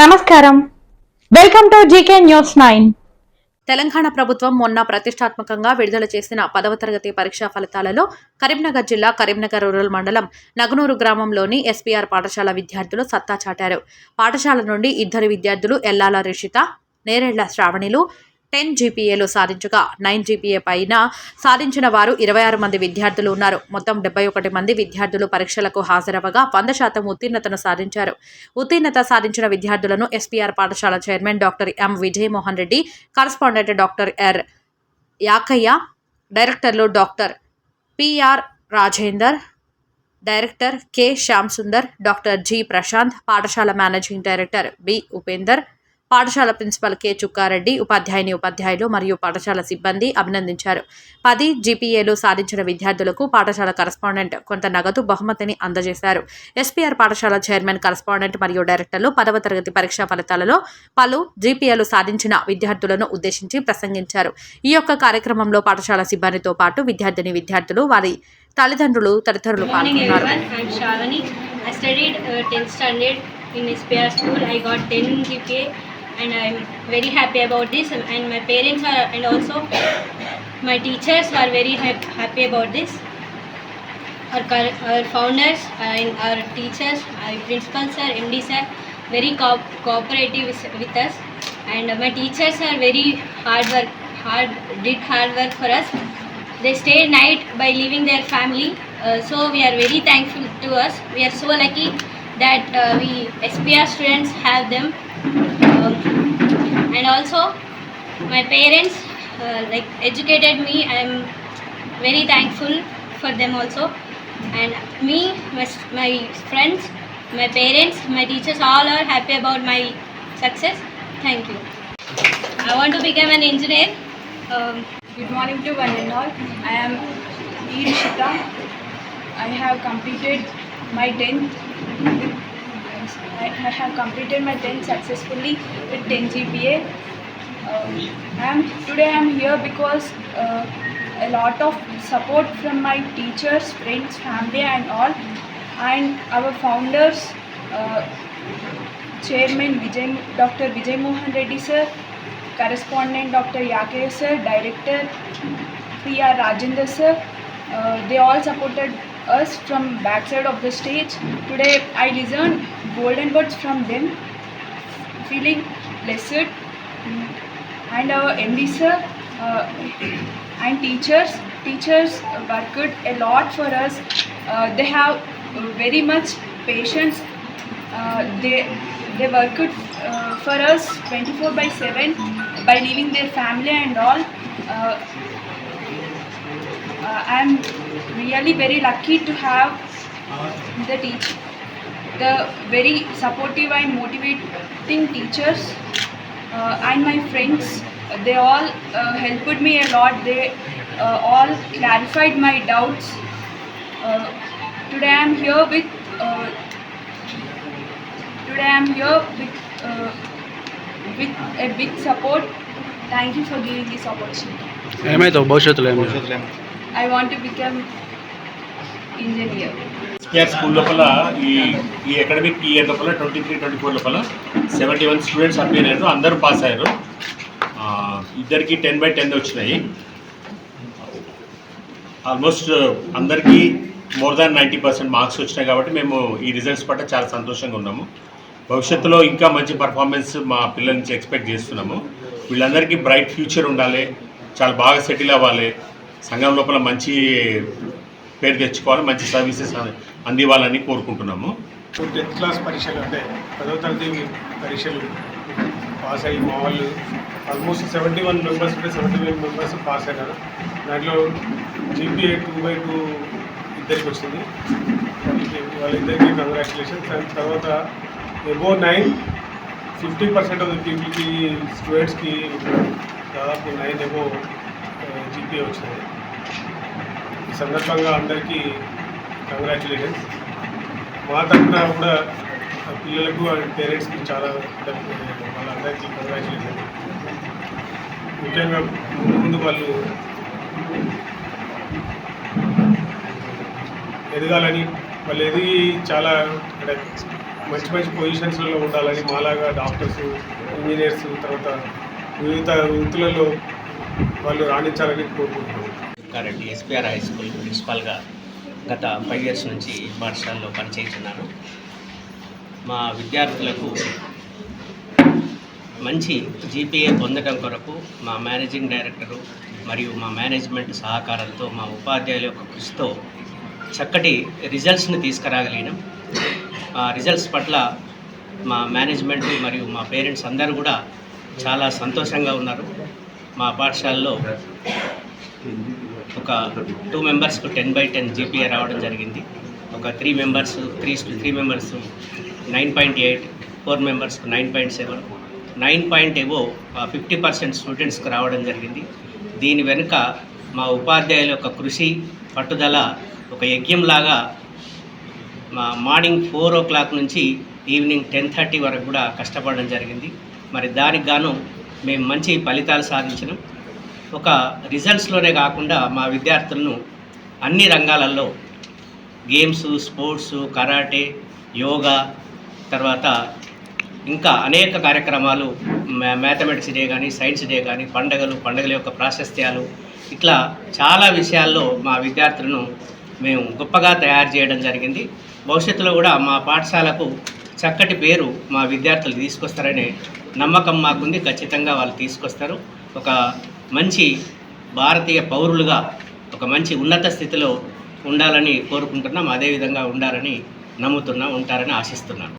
నమస్కారం. Welcome to GK news nine. Telangana ప్రభుత్వం మొన్న ప్రతిష్టాత్మకంగా విడుదల చేసిన పదవ తరగతి పరీక్షా ఫలితాలలో కరీంనగర్ జిల్లా కరీంనగర్ రూరల్ మండలం నగనూరు గ్రామంలోని ఎస్పీఆర్ పాఠశాల విద్యార్థులు సత్తా చాటారు. పాఠశాల నుండి ఇద్దరు విద్యార్థులు ఎల్లాల రిషిత నేరేళ్ళ శ్రావణిలు టెన్ జీపీఏలు సాధించగా నైన్ జీపీఏ పైన సాధించిన వారు ఇరవై ఆరు మంది విద్యార్థులు ఉన్నారు. మొత్తం డెబ్బై ఒకటి మంది విద్యార్థులు పరీక్షలకు హాజరవగా వంద శాతం ఉత్తీర్ణతను సాధించారు. ఉత్తీర్ణత సాధించిన విద్యార్థులను ఎస్పీఆర్ పాఠశాల chairman doctor M Vijayamohan Reddy correspondent doctor ఎర్ యాకయ్య డైరెక్టర్లు doctor PR Rajender director K Shyam Sundar doctor G Prashanth పాఠశాల మేనేజింగ్ డైరెక్టర్ బి ఉపేందర్ పాఠశాల ప్రిన్సిపల్ కె చుక్కారెడ్డి ఉపాధ్యాయుని ఉపాధ్యాయులు మరియు పాఠశాల సిబ్బంది అభినందించారు. పది జీపీఏలు సాధించిన విద్యార్థులకు పాఠశాల కరస్పాండెంట్ కొంత నగదు బహుమతిని అందజేశారు. ఎస్పీఆర్ పాఠశాల చైర్మన్ కరస్పాండెంట్ మరియు డైరెక్టర్లు పదవ తరగతి పరీక్షా ఫలితాలలో పలు జీపీఏలు సాధించిన విద్యార్థులను ఉద్దేశించి ప్రసంగించారు. ఈ యొక్క కార్యక్రమంలో పాఠశాల సిబ్బందితో పాటు విద్యార్థిని విద్యార్థులు వారి తల్లిదండ్రులు తదితరులు పాల్గొన్నారు. I studied uh, 10th standard in SPR school. I got 10 GPA and I am very happy about this. And my parents are and also my teachers are very hap- happy about this. Our, our founders and our teachers, our principals are MD sir, very co- cooperative with, us. And my teachers are very hard work, hard did hard work for us. They stayed night by leaving their family. Uh, so we are very thankful to us. We are so lucky that uh, we spr students have them and also my parents uh, like educated me i am very thankful for them also and me my, my friends my parents my teachers all are happy about my success thank you i want to become an engineer um, Good morning to one and all. I am. Rishita. I have completed my 10th. I have completed my 10th successfully with 10 GPA. Um, I am today I am here because uh, a lot of support from my teachers, friends, family, and all, and our founders. Uh, Chairman Vijay, Dr. Vijay Mohan Reddy sir, correspondent Dr. Yake sir, director P.R. Rajendra sir. Uh, they all supported us from backside of the stage. Today I listened golden words from them, feeling blessed. And our MD sir uh, and teachers, teachers worked a lot for us. Uh, they have uh, very much patience uh, they they worked uh, for us 24 by 7 by leaving their family and all uh, uh, i'm really very lucky to have the teach the very supportive and motivating teachers uh, and my friends. They all uh, helped me a lot. They uh, all clarified my doubts. Uh, today i am here with uh, today i am here with uh, with a big support. Thank you for giving this opportunity. I want to become engineer. SPR school లోపల ఈ ఈ academic year లోపల twenty three twenty four లోపల seventy one students appear అయ్యారు అందరూ pass అయ్యారు. ఇద్దరికి ten by ten వచ్చినాయి. ఆల్మోస్ట్ uh, అందరికీ more than ninety percent marks వచ్చినాయి కాబట్టి మేము ఈ రిజల్ట్స్ పట్ల చాలా సంతోషంగా ఉన్నాము. భవిష్యత్తులో ఇంకా మంచి పర్ఫార్మెన్స్ మా పిల్లల నుంచి ఎక్స్పెక్ట్ చేస్తున్నాము. వీళ్ళందరికీ బ్రైట్ ఫ్యూచర్ ఉండాలి. చాలా బాగా సెటిల్ అవ్వాలి. సంఘం లోపల మంచి పేరు తెచ్చుకోవాలి మంచి సర్వీసెస్ అందివ్వాలని కోరుకుంటున్నాము. టెన్త్ క్లాస్ పరీక్షలు అంటే పదో తరగతి పరీక్షలు పాస్ అయ్యి మా వాళ్ళు ఆల్మోస్ట్ సెవెంటీ వన్ మెంబర్స్ ఉంటే సెవెంటీ ఫైవ్ మెంబర్స్ పాస్ అయినారు. దాంట్లో జీపీఏ టూ బై టూ ఇద్దరికి వచ్చింది. వాళ్ళకి వాళ్ళిద్దరికి కంగ్రాచులేషన్స్ దాని తర్వాత above nine fifty percent of the పీపుల్కి స్టూడెంట్స్కి దాదాపు నైన్ ఎబో జీపీఏ వచ్చింది. సందర్భంగా అందరికీ కంగ్రాచులేషన్స్ మా తరఫున కూడా పిల్లలకు అండ్ పేరెంట్స్కి చాలా వాళ్ళందరికీ కంగ్రాచులేషన్ ముఖ్యంగా ముందు ముందు వాళ్ళు ఎదగాలని వాళ్ళు ఎదిగి చాలా మంచి మంచి పొజిషన్స్లలో ఉండాలని మాలాగా డాక్టర్స్ ఇంజనీర్స్ తర్వాత వివిధ వృత్తులలో వాళ్ళు రాణించాలని కోరుకుంటున్నాం. కరెంట్ ఎస్పీఆర్ హై స్కూల్ ప్రిన్సిపాల్గా గత ఫైవ్ ఇయర్స్ నుంచి పాఠశాలలో పనిచేస్తున్నాను మా విద్యార్థులకు మంచి జీపీఏ పొందడం కొరకు మా మేనేజింగ్ డైరెక్టరు మరియు మా మేనేజ్మెంట్ సహకారంతో మా ఉపాధ్యాయుల యొక్క కృషితో చక్కటి రిజల్ట్స్ని తీసుకురాగలిగినాం. ఆ రిజల్ట్స్ పట్ల మా మేనేజ్మెంట్ మరియు మా పేరెంట్స్ అందరూ కూడా చాలా సంతోషంగా ఉన్నారు. మా పాఠశాలలో ఒక టూ మెంబర్స్కు టెన్ బై టెన్ జీపీఏ రావడం జరిగింది. ఒక three members three three members nine point eight four మెంబర్స్కు nine point seven nine point ఏవో ఫిఫ్టీ పర్సెంట్ స్టూడెంట్స్కి రావడం జరిగింది. దీని వెనుక మా ఉపాధ్యాయుల యొక్క కృషి పట్టుదల ఒక యజ్ఞంలాగా మా మార్నింగ్ ఫోర్ ఓ క్లాక్ నుంచి ఈవినింగ్ టెన్ థర్టీ వరకు కూడా కష్టపడడం జరిగింది. మరి దానికి గాను మేము మంచి ఫలితాలు సాధించినాం. ఒక రిజల్ట్స్లోనే కాకుండా మా విద్యార్థులను అన్ని రంగాలలో గేమ్స్ స్పోర్ట్స్ కరాటే యోగా తర్వాత ఇంకా అనేక కార్యక్రమాలు మ్యాథమెటిక్స్ డే కానీ సైన్స్ డే కానీ పండగలు పండగల యొక్క ప్రాశస్త్యాలు ఇట్లా చాలా విషయాల్లో మా విద్యార్థులను మేము గొప్పగా తయారు చేయడం జరిగింది. భవిష్యత్తులో కూడా మా పాఠశాలకు చక్కటి పేరు మా విద్యార్థులు తీసుకొస్తారనే నమ్మకం మాకుంది. ఖచ్చితంగా వాళ్ళు తీసుకొస్తారు. ఒక మంచి భారతీయ పౌరులుగా ఒక మంచి ఉన్నత స్థితిలో ఉండాలని కోరుకుంటున్నాం. అదే విధంగా ఉండాలని నమ్ముతున్నా ఉంటారని ఆశిస్తున్నాను.